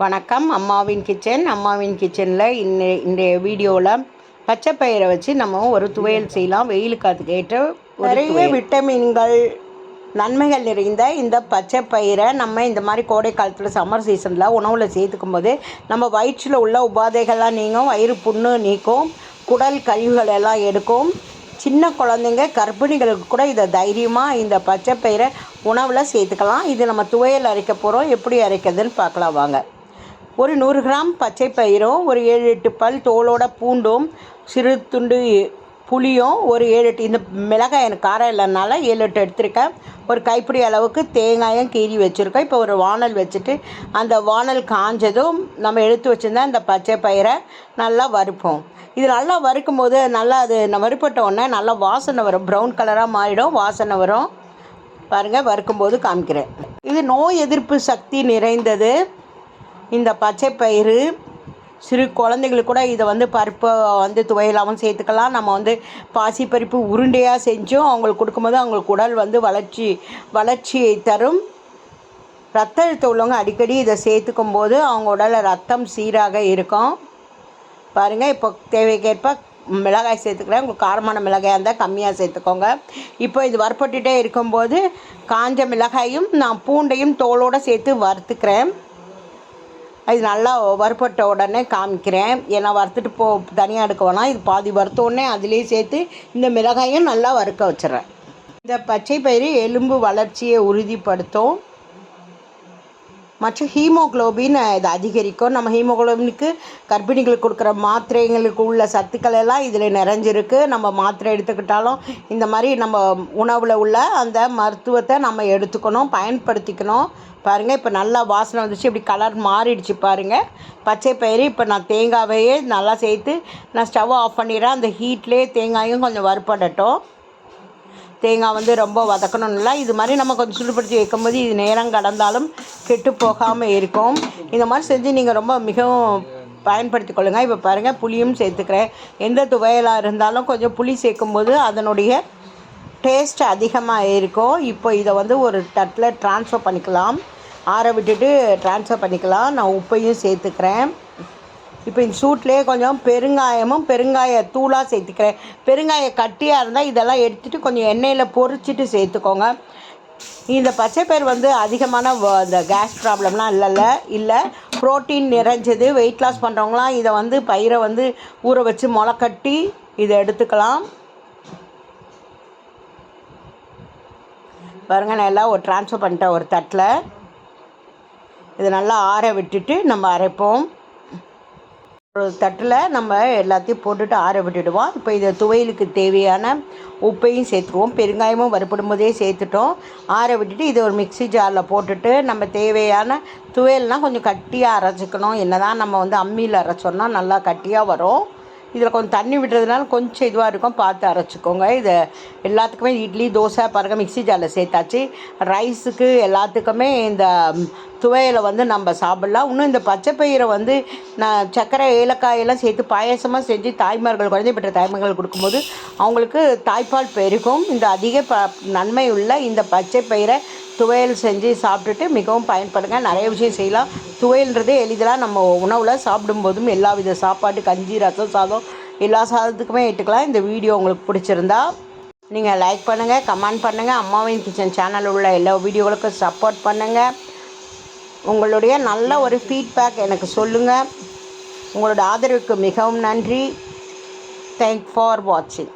வணக்கம். அம்மாவின் கிச்சன். அம்மாவின் கிச்சனில் இன்ன இன்றைய வீடியோவில் பச்சை பயிரை வச்சு நம்ம ஒரு துவையல் செய்யலாம். வெயிலுக்கு அதுக்கு ஏற்ற நிறைய விட்டமின்கள் நன்மைகள் நிறைந்த இந்த பச்சை பயிரை நம்ம இந்த மாதிரி கோடை காலத்தில் சம்மர் சீசனில் உணவில் சேர்த்துக்கும் போது நம்ம வயிற்றில் உள்ள உபாதைகள்லாம் நீங்கும் வயிறு புண்ணு நீக்கும் குடல் கழிவுகள் எல்லாம் எடுக்கும். சின்ன குழந்தைங்க கர்ப்பிணிகளுக்கு கூட இதை தைரியமாக இந்த பச்சை பயிரை உணவில் சேர்த்துக்கலாம். இது நம்ம துவையல் அரைக்க போகிறோம் எப்படி அரைக்கிறதுன்னு பார்க்கலாம். வாங்க. ஒரு நூறு கிராம் பச்சை பயிரும் ஒரு ஏழு எட்டு பல் தோலோட பூண்டும் சிறு துண்டு புளியும் ஒரு ஏழு எட்டு இந்த மிளகாய் எனக்கு காரம் இல்லைனால ஏழு எட்டு எடுத்திருக்கேன். ஒரு கைப்பிடி அளவுக்கு தேங்காயும் கீறி வச்சுருக்கேன் இப்போ ஒரு வானல் வச்சுட்டு அந்த வானல் காஞ்சதும் நம்ம எடுத்து வச்சுருந்தா இந்த பச்சை பயிரை நல்லா வறுப்போம். இது நல்லா வறுக்கும் போது நல்லா அது ந- வறுப்பட்ட உடனே நல்லா வாசனை வரும். ப்ரௌன் கலராக மாறிடும் வாசனை வரும். பாருங்கள் வறுக்கும்போது காமிக்கிறேன். இது நோய் எதிர்ப்பு சக்தி நிறைந்தது. இந்த பச்சை பயிறு சிறு குழந்தைங்களுக்கு கூட இதை வந்து பருப்பை வந்து துவையலாகவும் சேர்த்துக்கலாம். நம்ம வந்து பாசிப்பருப்பு உருண்டையாக செஞ்சும். அவங்களுக்கு கொடுக்கும்போது அவங்களுக்கு உடல் வந்து வளர்ச்சி வளர்ச்சியை தரும். ரத்த அழுத்தம் உள்ளவங்க அடிக்கடி இதை சேர்த்துக்கும் போது அவங்க உடலில் ரத்தம் சீராக இருக்கும். பாருங்கள் இப்போ தேவைக்கேற்ப மிளகாய் சேர்த்துக்கிறேன். உங்களுக்கு காரமான மிளகாயாக இருந்தால் கம்மியாக சேர்த்துக்கோங்க. இப்போ இது வறுப்பட்டுகிட்டே இருக்கும்போது காஞ்ச மிளகாயும் நான் பூண்டையும் தோலோடு சேர்த்து வறுத்துக்கிறேன். இது நல்லா வறுப்பட்ட உடனே காமிக்கிறேன். ஏன்னா வறுத்துட்டு போ தனியாக எடுக்க வேணாம் இது பாதி வறுத்த உடனே அதுலேயே சேர்த்து இந்த மிளகாயும் நல்லா வறுக்க வச்சிடுறேன். இந்த பச்சை பயிறு எலும்பு வளர்ச்சியை உறுதிப்படுத்தும். மற்றும் ஹீமோக்ளோபின் இது அதிகரிக்கும். நம்ம ஹீமோகுளோபினுக்கு கர்ப்பிணிகளுக்கு கொடுக்குற மாத்திரைங்களுக்கு உள்ள சத்துக்கள் எல்லாம் இதில் நிறைஞ்சிருக்கு. நம்ம மாத்திரை எடுத்துக்கிட்டாலும் இந்த மாதிரி நம்ம உணவில் உள்ள அந்த மருத்துவத்தை நம்ம எடுத்துக்கணும் பயன்படுத்திக்கணும். பாருங்கள் இப்போ நல்லா வாசனை வந்துச்சு. இப்படி கலர் மாறிடுச்சு பாருங்கள் பச்சை பயிறு இப்போ நான் தேங்காவையே நல்லா சேர்த்து நான் ஸ்டவ் ஆஃப் பண்ணிடுறேன். அந்த ஹீட்லேயே தேங்காயும் கொஞ்சம் வறுப்படட்டும் தேங்காய் வந்து ரொம்ப வதக்கணும்ல. இது மாதிரி நம்ம கொஞ்சம் சுடுபடுத்தி வைக்கும்போது இது நேரம் கடந்தாலும் கெட்டு போகாமல் இருக்கும். இந்த மாதிரி செஞ்சு நீங்கள் ரொம்ப மிகவும் பயன்படுத்தி கொள்ளுங்கள் இப்போ பாருங்கள் புளியும் சேர்த்துக்கிறேன். எந்த துவையலாக இருந்தாலும் கொஞ்சம் புளி சேர்க்கும்போது அதனுடைய டேஸ்ட் அதிகமாக இருக்கும். இப்போ இதை வந்து ஒரு தட்டில் ட்ரான்ஸ்ஃபர் பண்ணிக்கலாம். ஆற விட்டுட்டு ட்ரான்ஸ்ஃபர் பண்ணிக்கலாம். நான் உப்பையும் சேர்த்துக்கிறேன். இப்போ இந்த சூட்லேயே கொஞ்சம் பெருங்காயமும் பெருங்காய தூளாக சேர்த்துக்கிறேன். பெருங்காய கட்டியாக இருந்தால் இதெல்லாம் எடுத்துகிட்டு கொஞ்சம் எண்ணெயில் பொரிச்சிட்டு சேர்த்துக்கோங்க. இந்த பச்சைப்பயிர் வந்து அதிகமான வ- இந்த கேஸ் ப்ராப்ளம்லாம் இல்லைல்ல இல்லை. ப்ரோட்டீன் நிறைஞ்சது வெயிட் லாஸ் பண்ணுறவங்களாம் இதை வந்து பயிரை வந்து ஊற வச்சு முளை கட்டி இதை எடுத்துக்கலாம். பாருங்க நான் எல்லாம் ஒரு ட்ரான்ஸ்ஃபர் பண்ணிட்டேன் ஒரு தட்டில். இதை நல்லா ஆற விட்டுட்டு நம்ம அரைப்போம். ஒரு தட்டில் நம்ம எல்லாத்தையும் போட்டுட்டு ஆற விட்டுடுவோம். இப்போ இதை துவையலுக்கு தேவையான உப்பையும் சேர்த்துக்குவோம் பெருங்காயமும் வறுப்படும் போதே சேர்த்துட்டோம். ஆற விட்டுட்டு இதை ஒரு மிக்ஸி ஜாரில் போட்டுட்டு நம்ம தேவையான துவையல்னால் கொஞ்சம் கட்டியாக அரைச்சிக்கணும். என்னதான் நம்ம வந்து அம்மியில் அரைச்சோன்னா நல்லா கட்டியாக வரும். இதில் கொஞ்சம் தண்ணி விடுறதுனால கொஞ்சம் இதுவாக இருக்கும். பார்த்து அரைச்சிக்கோங்க. இதை எல்லாத்துக்குமே இட்லி தோசை பாருங்க மிக்ஸி ஜாரில் சேர்த்தாச்சு. ரைஸுக்கு எல்லாத்துக்குமே இந்த துவையில் வந்து நம்ம சாப்பிட்லாம். இன்னும் இந்த பச்சை பயிரை வந்து நான் சர்க்கரை ஏலக்காய் எல்லாம் சேர்த்து பாயாசமாக செஞ்சு தாய்மார்கள் குழந்தை பெற்ற தாய்மார்கள் கொடுக்கும்போது அவங்களுக்கு தாய்ப்பால் பெருகும். இந்த அதிக ப நன்மை உள்ள இந்த பச்சை பயிரை துவையல் செஞ்சு சாப்பிட்டுட்டு மிகவும் பயன்படுங்க. நிறைய விஷயம் செய்யலாம். துவையல்ன்றதே எளிதலாக நம்ம உணவில் சாப்பிடும்போதும் எல்லா வித சாப்பாடு கஞ்சி ரசம் சாதம் எல்லா சாதத்துக்குமே எடுத்துக்கலாம் இந்த வீடியோ உங்களுக்கு பிடிச்சிருந்தா நீங்கள் லைக் பண்ணுங்கள் கமெண்ட் பண்ணுங்கள் அம்மாவின் கிச்சன் சேனலில் உள்ள எல்லா வீடியோகளுக்கும் சப்போர்ட் பண்ணுங்கள் உங்களுடைய நல்ல ஒரு ஃபீட்பேக் எனக்கு சொல்லுங்கள் உங்களோட ஆதரவுக்கு மிகவும் நன்றி. தேங்க் ஃபார் வாட்சிங்